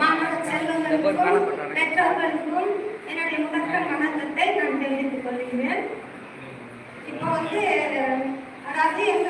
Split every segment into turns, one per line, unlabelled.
மாணவ செல்வங்களுக்கும் பெற்றோர்களுக்கும் என்னுடைய முதற்க வணக்கத்தை நான் தெரிவித்துக் கொள்கிறேன். இப்போ வந்து அதாவது எங்க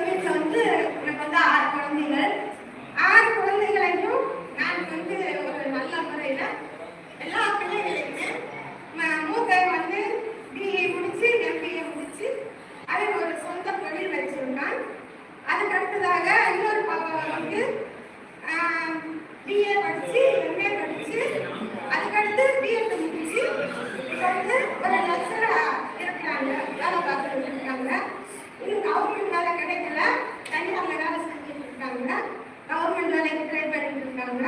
ட்ரை பண்ணிட்டு இருக்காங்க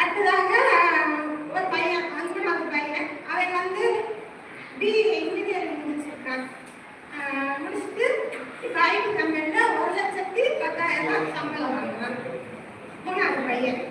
அடுத்ததாக ஒரு பையன் அஞ்சனாவது பையன் அவன் வந்து பிஏ இன்ஜினியரிங் முடிச்சிருக்கான். முடிச்சுட்டு பிரைவேட் கம்பெனியில் ஒரு லட்சத்தி பத்தாயிரம் சம்பளம் வாங்குறான். மூணாவது பையன்.